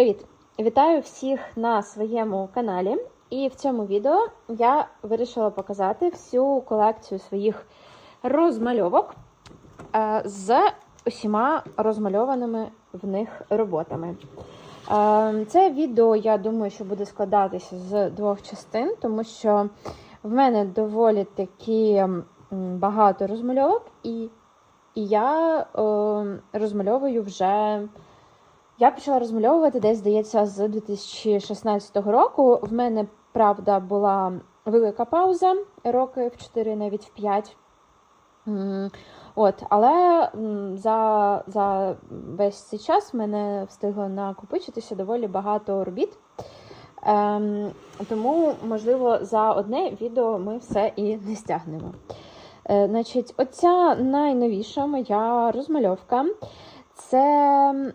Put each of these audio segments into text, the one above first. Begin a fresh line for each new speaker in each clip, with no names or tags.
Привіт! Вітаю всіх на своєму каналі. І в цьому відео я вирішила показати всю колекцію своїх розмальовок е, з усіма розмальованими в них роботами. Е, Це відео, я думаю, що буде складатися з двох частин, тому що в мене доволі такі м, багато розмальовок, і, і я е, розмальовую вже. Я почала розмальовувати десь, здається, з 2016 року. В мене, правда, була велика пауза, роки в 4, навіть в 5. От, але за, за весь цей час в мене встигло накопичитися доволі багато робіт. Ем, тому, можливо, за одне відео ми все і не стягнемо. Е, значить, оця найновіша моя розмальовка. Це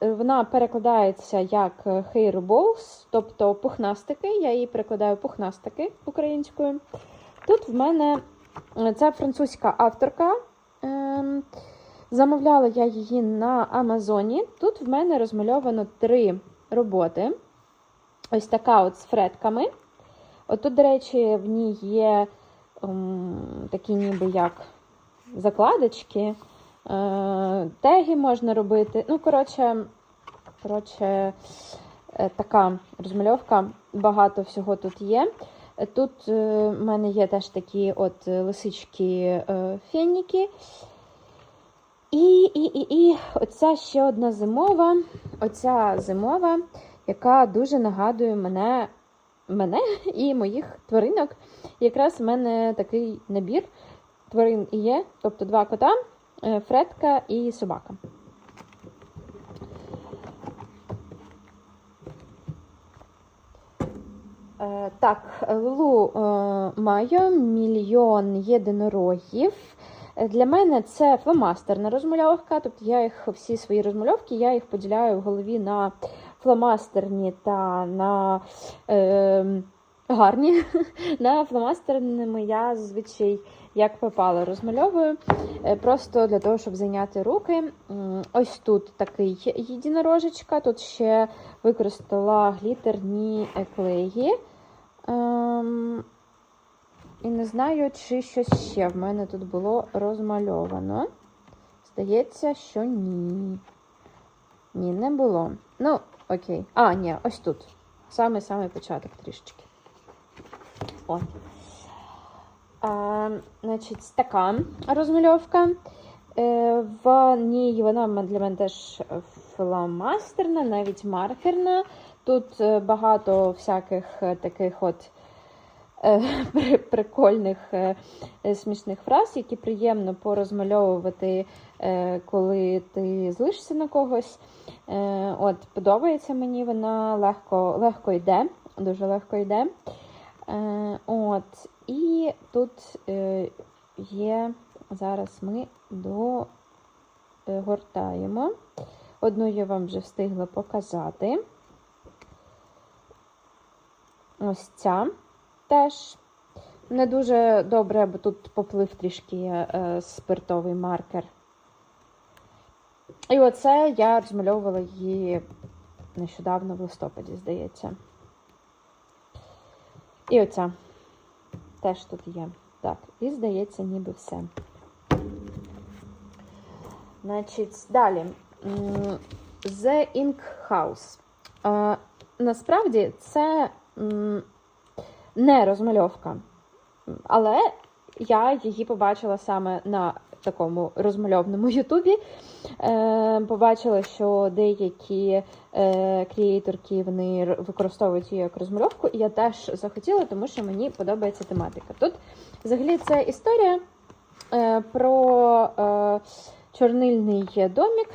вона перекладається як hairballs, тобто пухнастики. Я її перекладаю пухнастики українською. Тут в мене е, це французька авторка. Ем, Замовляла я її на Амазоні. Тут в мене розмальовано три роботи. Ось така от з фретками. Отут, до речі, в ній є такі ніби як закладочки. Е, Теги можна робити. Ну, коротше, коротше, е, така розмальовка, багато всього тут є. Тут е, в мене є теж такі от лисички феніки. І, і, і, і оця ще одна зимова, оця зимова, яка дуже нагадує мене, мене і моїх тваринок. Якраз в мене такий набір тварин і є, тобто два кота. Е, Фредка і собака. Е, Так, Лулу е, маю мільйон єдинорогів. Для мене це фломастерна розмальовка, тобто я їх всі свої розмальовки я їх поділяю в голові на фломастерні та на е, гарні. на фломастерними я зазвичай як попало розмальовую, е, просто для того, щоб зайняти руки. Ось тут такий єдинорожечка, тут ще використала глітерні клеї. Ем, І не знаю, чи щось ще в мене тут було розмальовано. Здається, що ні. Ні, не було. Ну, окей. А, ні, ось тут. Саме-саме початок трішечки. От. А, значить, така розмальовка. Е, В ній вона для мене теж фломастерна, навіть маркерна. Тут е, багато всяких е, таких от прикольних смішних фраз, які приємно порозмальовувати, коли ти злишся на когось. От, подобається мені, вона легко, легко йде, дуже легко йде. Е, От, і тут е, є, зараз ми догортаємо. Одну я вам вже встигла показати. Ось ця теж не дуже добре, бо тут поплив трішки е, спиртовий маркер. І оце я розмальовувала її нещодавно в листопаді, здається. І оця теж тут є. Так, і здається, ніби все. Значить, далі. The Ink House. Насправді це не розмальовка, але я її побачила саме на такому розмальовному Ютубі. Е, побачила, що деякі е, креаторки вони використовують її як розмальовку, і я теж захотіла, тому що мені подобається тематика. Тут взагалі це історія е, про е, чорнильний домік.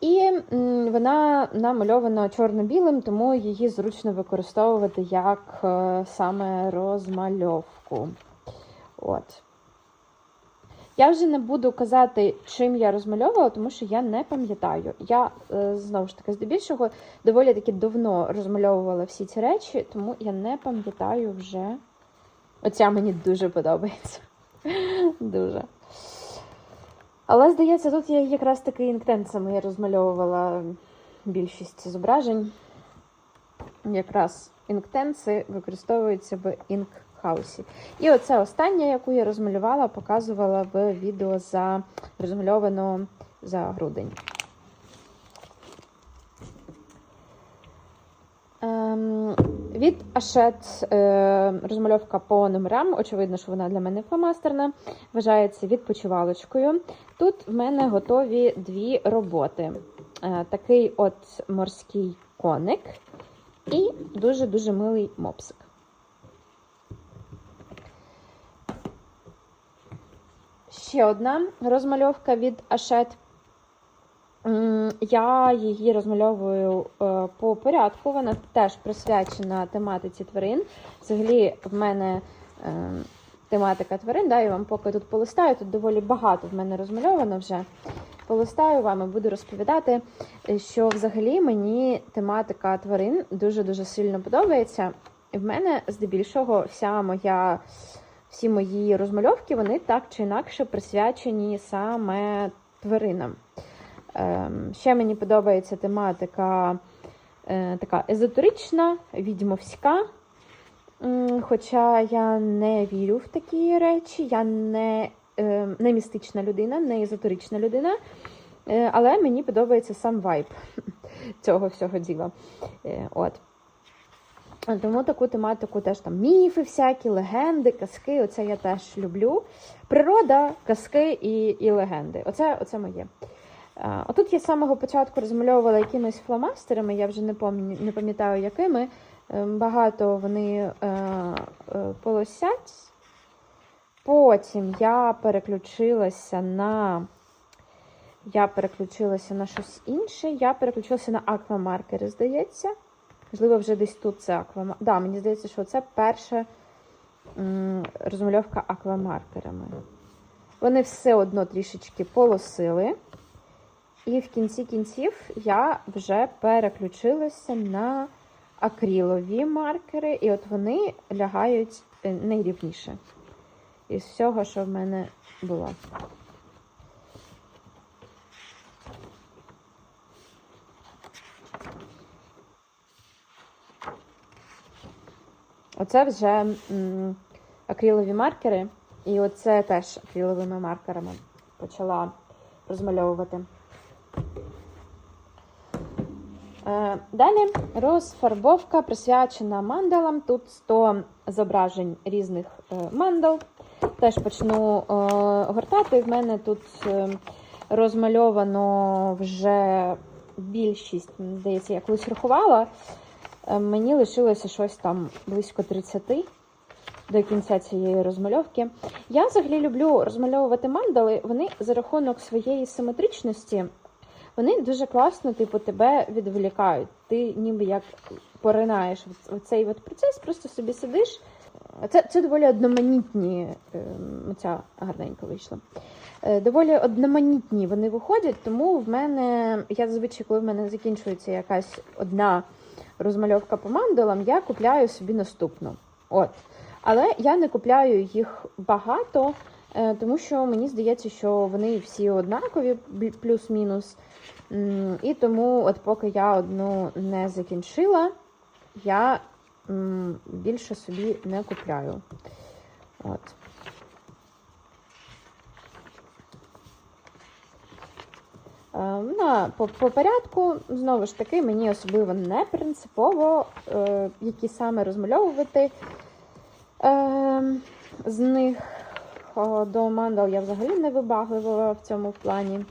І вона намальована чорно-білим, тому її зручно використовувати як е, саме розмальовку. От. Я вже не буду казати, чим я розмальовувала, тому що я не пам'ятаю. Я е, знову ж таки здебільшого доволі таки давно розмальовувала всі ці речі, тому я не пам'ятаю вже. Оця мені дуже подобається. Дуже. Але здається, тут я якраз таки інктенсами розмальовувала більшість зображень. Якраз інктенси використовуються в інкхаусі. І оце остання, яку я розмалювала, показувала в відео за розмальовану за грудень. Ем, від Ашет е, розмальовка по номерам. Очевидно, що вона для мене фломастерна. Вважається відпочивалочкою. Тут в мене готові дві роботи. Е, такий от морський коник і дуже-дуже милий мопсик. Ще одна розмальовка від Ашет. Я її розмальовую е, по порядку. Вона теж присвячена тематиці тварин. Взагалі, в мене е, тематика тварин. Да, я вам поки тут полистаю. Тут доволі багато в мене розмальовано вже. Полистаю вам і буду розповідати, що взагалі мені тематика тварин дуже-дуже сильно подобається. І в мене здебільшого вся моя, всі мої розмальовки, вони так чи інакше присвячені саме тваринам. Ем, Ще мені подобається тематика е, така езотерична, відьмовська. Хоча я не вірю в такі речі, я не, е, не містична людина, не езотерична людина. Е, Але мені подобається сам вайб цього всього діла. Е, От. Тому таку тематику теж там міфи, всякі, легенди, казки. Оце я теж люблю. Природа, казки і, і легенди. Оце, оце моє. Отут я з самого початку розмальовувала якимись фломастерами, я вже не пам'ятаю, не пам'ятаю якими. Ем, Багато вони е, е, полосять. Потім я переключилася на. Я переключилася на щось інше. Я переключилася на аквамаркери, здається. Можливо, вже десь тут це аквамаркер. Да, мені здається, що це перша розмальовка аквамаркерами. Вони все одно трішечки полосили. І в кінці кінців я вже переключилася на акрилові маркери, і от вони лягають е, найрівніше із всього, що в мене було. Оце вже м, акрилові маркери, і оце теж акриловими маркерами почала розмальовувати. Е, Далі розфарбовка присвячена мандалам. Тут 100 зображень різних е, мандал. Теж почну е, гортати. В мене тут розмальовано вже більшість, здається, я колись рахувала. Е, Мені лишилося щось там близько 30 до кінця цієї розмальовки. Я взагалі люблю розмальовувати мандали. Вони за рахунок своєї симетричності вони дуже класно, типу, тебе відволікають. Ти ніби як поринаєш в цей от процес, просто собі сидиш. Це, це доволі одноманітні, ем, ця гарненько вийшла. Е, Доволі одноманітні вони виходять, тому в мене, я зазвичай, коли в мене закінчується якась одна розмальовка по мандалам, я купляю собі наступну. От. Але я не купляю їх багато, е, тому що мені здається, що вони всі однакові, плюс-мінус. І тому, от поки я одну не закінчила, я більше собі не купляю. От. На, по, по порядку, знову ж таки, мені особливо не принципово, е, які саме розмальовувати. Е, з них до мандал я взагалі не вибаглива в цьому плані.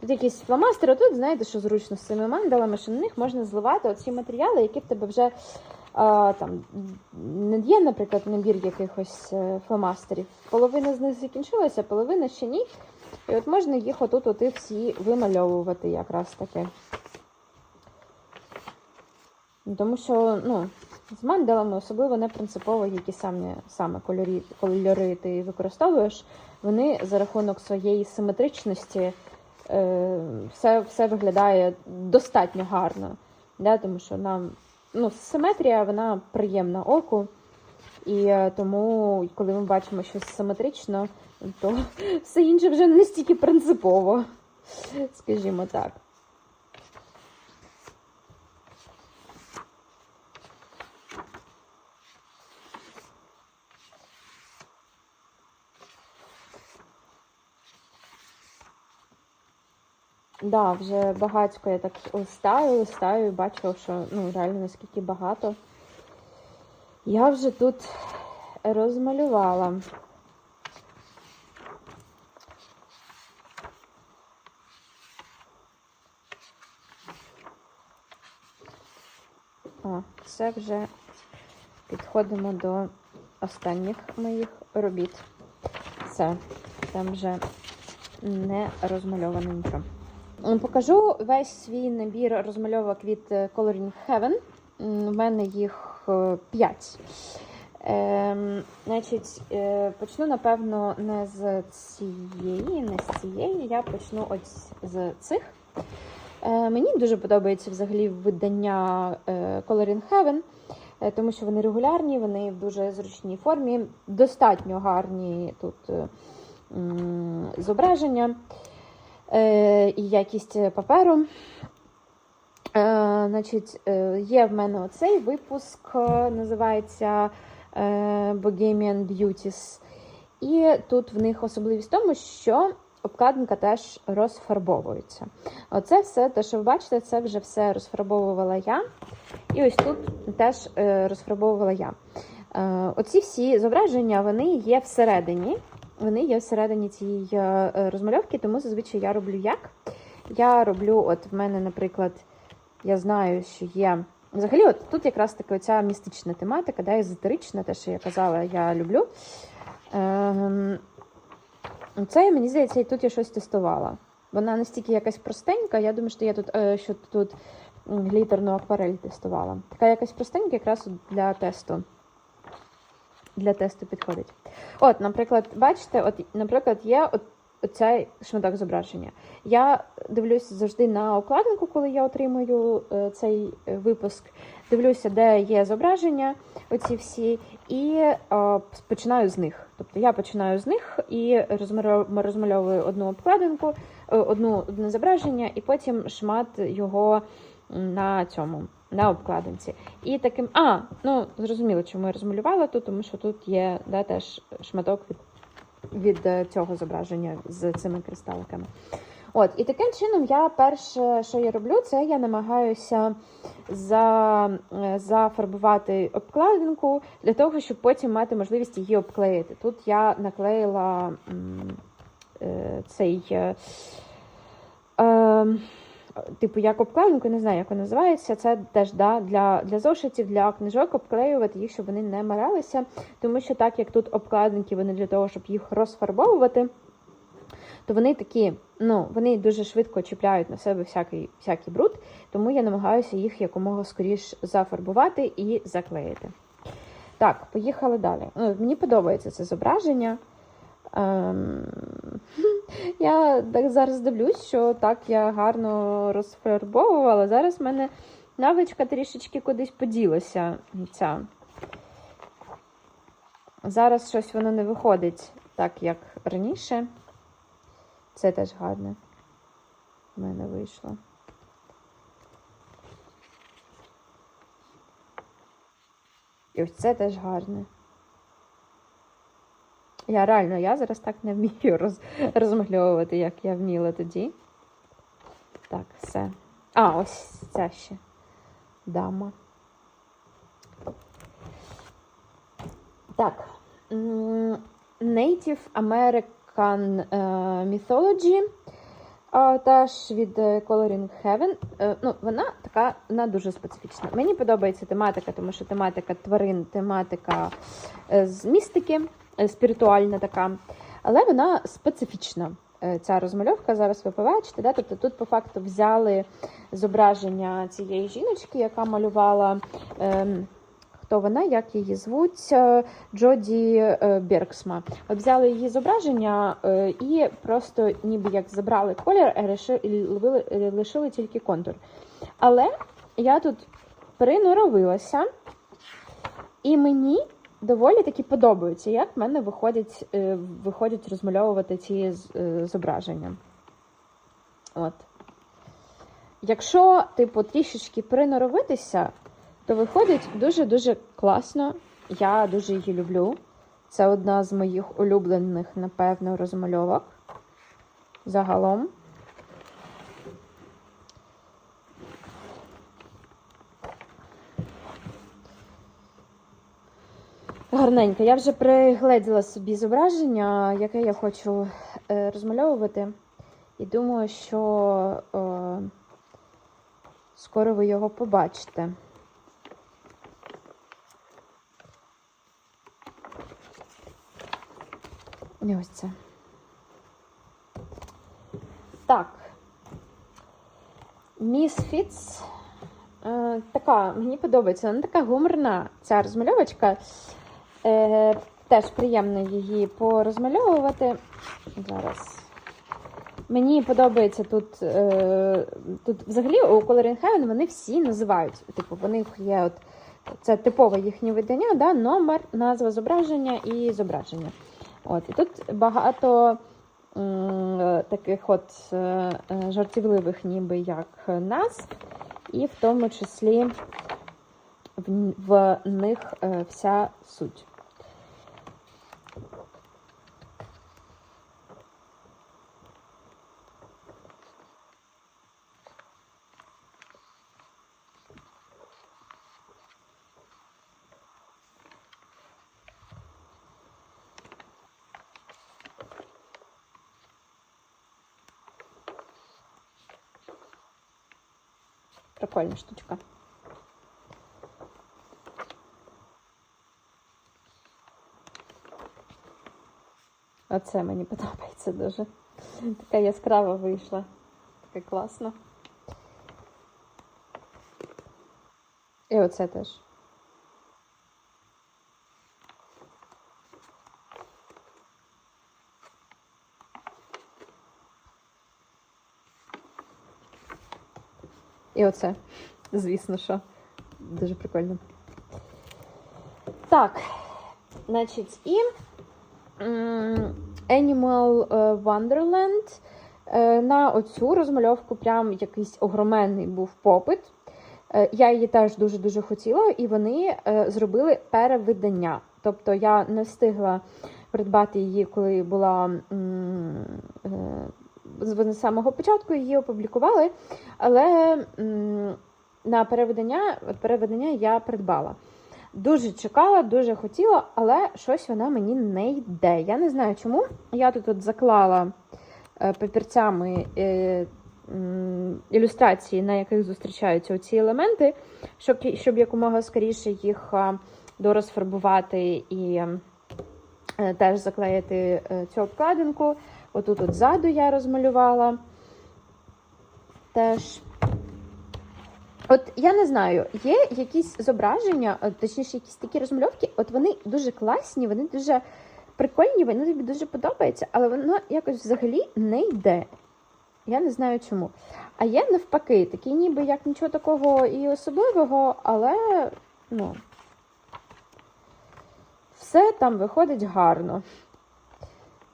Тут якісь фломастери, тут знаєте, що зручно з цими мандалами, що на них можна зливати оці матеріали, які в тебе вже а, там не є, наприклад, набір якихось е, фломастерів. Половина з них закінчилася, половина ще ні. І от можна їх отут от і всі вимальовувати якраз таки. Тому що, ну, з мандалами особливо не принципово, які саме, саме кольорі, кольори ти використовуєш, вони за рахунок своєї симетричності е, все, все виглядає достатньо гарно. Да? Тому що нам ну, симетрія вона приємна оку. І е, тому, коли ми бачимо щось симетрично, то все інше вже не стільки принципово, скажімо так. Так, да, вже багатько я так листаю, листаю і бачила, що ну, реально наскільки багато. Я вже тут розмалювала. Це вже підходимо до останніх моїх робіт. Все, там вже не розмальовано нічого. Покажу весь свій набір розмальовок від е, Coloring Heaven. У мене їх 5. Ем, значить, е, почну, напевно, не з цієї, не з цієї. Я почну ось з цих. Е, мені дуже подобається взагалі видання е, Coloring Heaven, е, тому що вони регулярні, вони в дуже зручній формі, достатньо гарні тут зображення і якість паперу. Значить, є в мене оцей випуск, називається Bohemian Beauties. І тут в них особливість в тому, що обкладинка теж розфарбовується. Оце все, те, що ви бачите, це вже все розфарбовувала я. І ось тут теж е, розфарбовувала я. Е, Оці всі зображення вони є всередині. Вони є всередині цієї е, розмальовки, тому зазвичай я роблю як. Я роблю, от в мене, наприклад, я знаю, що є. Взагалі, от тут якраз таки оця містична тематика, да, езотерична, те, що я казала, я люблю. Ем, це, мені здається, і тут я щось тестувала. Вона настільки якась простенька, я думаю, що я тут, е, що тут глітерну акварель тестувала. Така якась простенька, якраз для тесту. Для тесту підходить. От, наприклад, бачите, от, наприклад, є от, оцей шматок зображення. Я дивлюся завжди на обкладинку, коли я отримую е, цей е, випуск. Дивлюся, де є зображення, оці всі, і е, починаю з них. Тобто я починаю з них і розмальовую, одну обкладинку, одну, одне зображення, і потім шмат його на цьому. На обкладинці. І таким. А, ну зрозуміло, чому я розмалювала тут, тому що тут є да, теж шматок від, від е, цього зображення з цими кристаликами. От, і таким чином я перше, що я роблю, це я намагаюся за, е, зафарбувати обкладинку для того, щоб потім мати можливість її обклеїти. Тут я наклеїла м, е, цей. Е, е, Типу, як обкладинку, не знаю, як вона називається. Це теж да, для для зошитів, для книжок обклеювати їх, щоб вони не маралися. Тому що так як тут обкладинки, вони для того, щоб їх розфарбовувати, то вони такі, ну, вони дуже швидко чіпляють на себе всякий всякий бруд, тому я намагаюся їх якомога скоріш зафарбувати і заклеїти. Так, поїхали далі. Ну, Мені подобається це зображення. Ем... Я так зараз дивлюсь, що так я гарно розфарбовувала. Зараз в мене навичка трішечки кудись поділася. Ця. Зараз щось воно не виходить так, як раніше. Це теж гарне. В мене вийшло. І ось це теж гарне. Я реально, я зараз так не вмію роз, розмальовувати, як я вміла тоді. Так, все. А, ось ця ще дама. Так. Native American Mythology. Теж від Coloring Heaven. Ну, Вона така, вона дуже специфічна. Мені подобається тематика, тому що тематика тварин, тематика з містики спіритуальна така, але вона специфічна. е, Ця розмальовка, зараз ви побачите. Да? Тобто тут, по факту, взяли зображення цієї жіночки, яка малювала, е, хто вона, як її звуть, е, Джоді е, Бергсма. От взяли її зображення е, і просто ніби як забрали колір, лишили тільки контур. Але я тут приноровилася, і мені доволі таки подобаються, як в мене виходять е, виходять розмальовувати ці е, зображення. От. Якщо, типу, трішечки приноровитися, то виходить дуже-дуже класно. Я дуже її люблю. Це одна з моїх улюблених, напевно, розмальовок. Загалом. Гарненька. Я вже пригледіла собі зображення, яке я хочу е, розмальовувати. І думаю, що е, скоро ви його побачите. І ось це. Так. Misfits. Е, така, мені подобається. Вона така гуморна ця розмальовочка. Е, теж приємно її порозмальовувати. Зараз. Мені подобається тут. Е, тут взагалі у Coloring Heaven вони всі називають. Типу, в них є от. Це типове їхнє видання, да, номер, назва зображення і зображення. От, І тут багато м, таких от е, е, жартівливих, ніби як нас, і в тому числі в, в них е, вся суть. Прикольна штучка. Оце мені подобається дуже. Така яскрава вийшла. Така класна. І оце теж. І оце, звісно, що дуже прикольно. Так, значить, і Animal е, Wonderland. Е, На оцю розмальовку прям якийсь огроменний був попит. Е, Я її теж дуже-дуже хотіла, і вони зробили перевидання. Тобто я не встигла придбати її, коли була з самого початку її опублікували, але на переведення, от переведення я придбала. Дуже чекала, дуже хотіла, але щось вона мені не йде. Я не знаю чому. Я тут от заклала е, папірцями е, ілюстрації, на яких зустрічаються оці елементи, щоб, щоб якомога скоріше їх а, дорозфарбувати і е, теж заклеїти е, цю обкладинку. Отут от ззаду я розмалювала теж. От я не знаю, є якісь зображення, точніше, якісь такі розмальовки, от вони дуже класні, вони дуже прикольні, вони тобі дуже подобаються, але воно якось взагалі не йде. Я не знаю чому. А є навпаки, такі ніби як нічого такого і особливого, але ну, все там виходить гарно.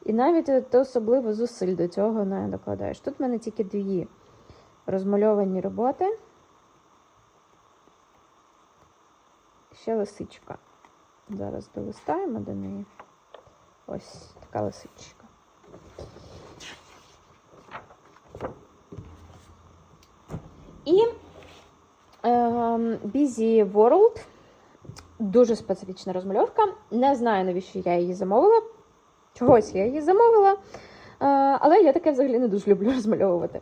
І навіть ти особливо зусиль до цього не докладаєш. Тут в мене тільки дві розмальовані роботи. Ще лисичка. Зараз долистаємо до неї. Ось така лисичка. І ем, Busy World. Дуже специфічна розмальовка. Не знаю, навіщо я її замовила. Чогось я її замовила. Е, але я таке взагалі не дуже люблю розмальовувати.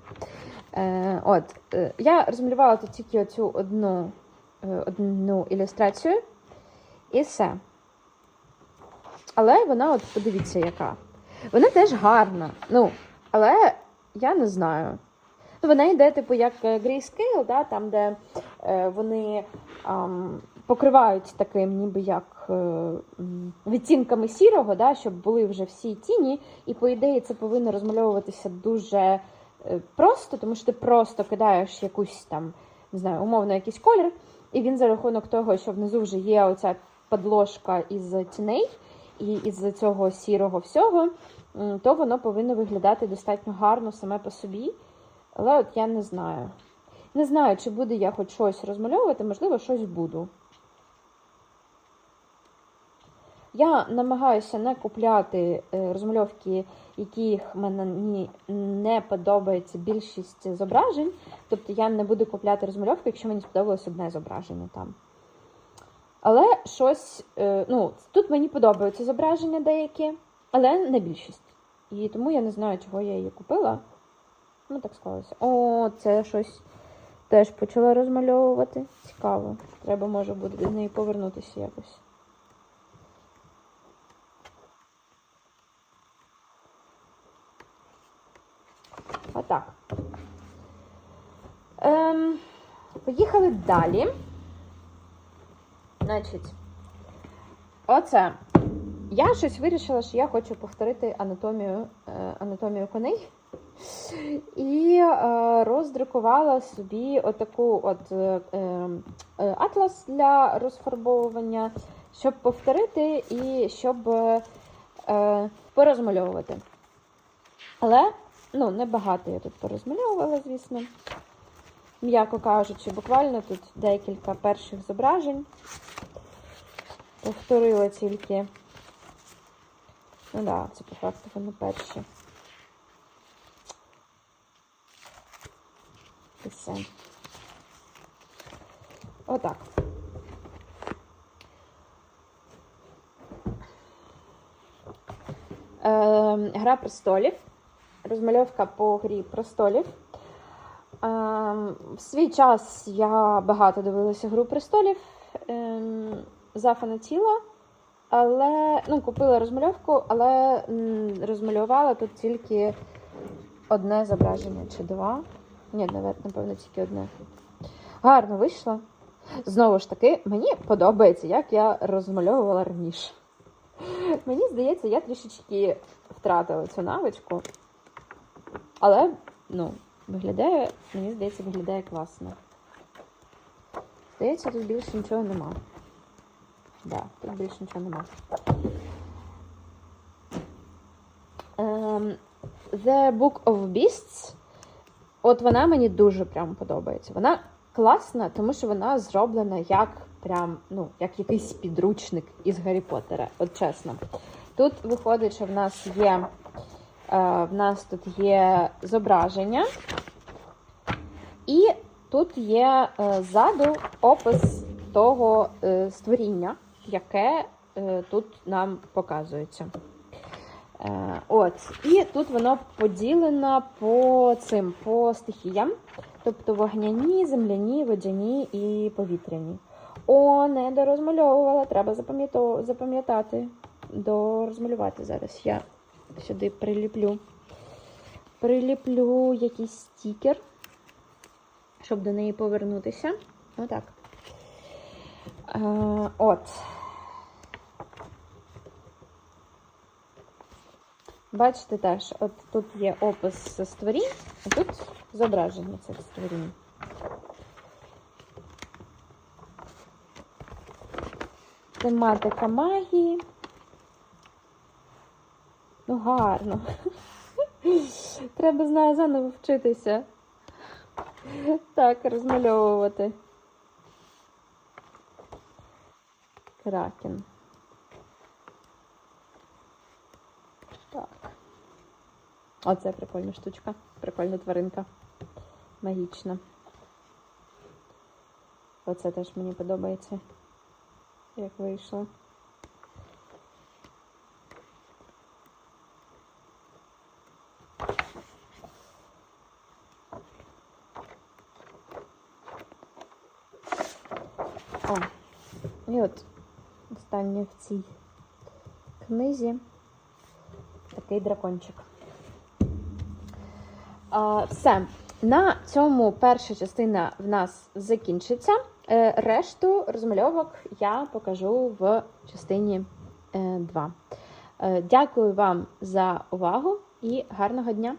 Е, от, е, Я розмалювала тут тільки оцю одну, одну ілюстрацію. І все. Але вона, от подивіться, яка. Вона теж гарна. Ну, але я не знаю. Ну, Вона йде, типу, як Grayscale, да, там, де вони ам, покривають таким, ніби як відтінками сірого, да, щоб були вже всі тіні. І, по ідеї, це повинно розмальовуватися дуже е, просто, тому що ти просто кидаєш якусь там, не знаю, умовно, якийсь колір, і він за рахунок того, що внизу вже є оця подложка із тіней, і із цього сірого всього, то воно повинно виглядати достатньо гарно саме по собі. Але от я не знаю. Не знаю, чи буду я хоч щось розмальовувати, можливо, щось буду. Я намагаюся не купляти е, розмальовки, яких мені не подобається більшість зображень. Тобто я не буду купляти розмальовки, якщо мені сподобалось одне зображення там. Але щось, е, ну, тут мені подобаються зображення деякі, але не більшість. І тому я не знаю, чого я її купила. Ну, так склалося. О, це щось теж почала розмальовувати. Цікаво. Треба, може, буде до неї повернутися якось. Отак. Ем, поїхали далі. Значить, оце. Я щось вирішила, що я хочу повторити анатомію, е, анатомію коней. І е, роздрукувала собі отаку от е, атлас для розфарбовування, щоб повторити і щоб порозмальовувати. Але ну, небагато я тут порозмальовувала, звісно. М'яко кажучи, буквально тут декілька перших зображень. Повторила тільки. Ну да, це по факту вони перші. І все. Отак. Е, Гра престолів. Розмальовка по грі престолів. Е, в свій час я багато дивилася Гру престолів. Е, зафанатіла, але ну, купила розмальовку, але м, розмалювала тут тільки одне зображення чи два. Ні, навіть, напевно, тільки одне. Гарно вийшло. Знову ж таки, мені подобається, як я розмальовувала раніше. Мені здається, я трішечки втратила цю навичку. Але, ну, виглядає, мені здається, виглядає класно. Здається, тут більше нічого нема. Да, тут більше нічого нема. Ем, The Book of Beasts. От вона мені дуже прям подобається. Вона класна, тому що вона зроблена як прям, ну, як якийсь підручник із Гаррі Поттера. От чесно. Тут виходить, що в нас є, е, в нас тут є зображення, і тут є е, ззаду опис того е, створіння, яке е, тут нам показується. От, і тут воно поділено по цим по стихіям, тобто вогняні, земляні, водяні і повітряні. О, не дорозмальовувала, треба запам'ятати. Дорозмалювати зараз. Я сюди приліплю. Приліплю якийсь стікер, щоб до неї повернутися. Отак. Е, от. Бачите теж, от тут є опис створінь, а тут зображення цих створінь. Тематика магії. Ну, гарно. Треба знаю заново вчитися. Так, розмальовувати. Кракен. Так. Оце прикольна штучка. Прикольна тваринка. Магічна. Оце теж мені подобається. Як вийшло. О, і от останнє в цій книзі такий дракончик. А, все. На цьому перша частина в нас закінчиться. Е, Решту розмальовок я покажу в частині 2. Дякую вам за увагу і гарного дня!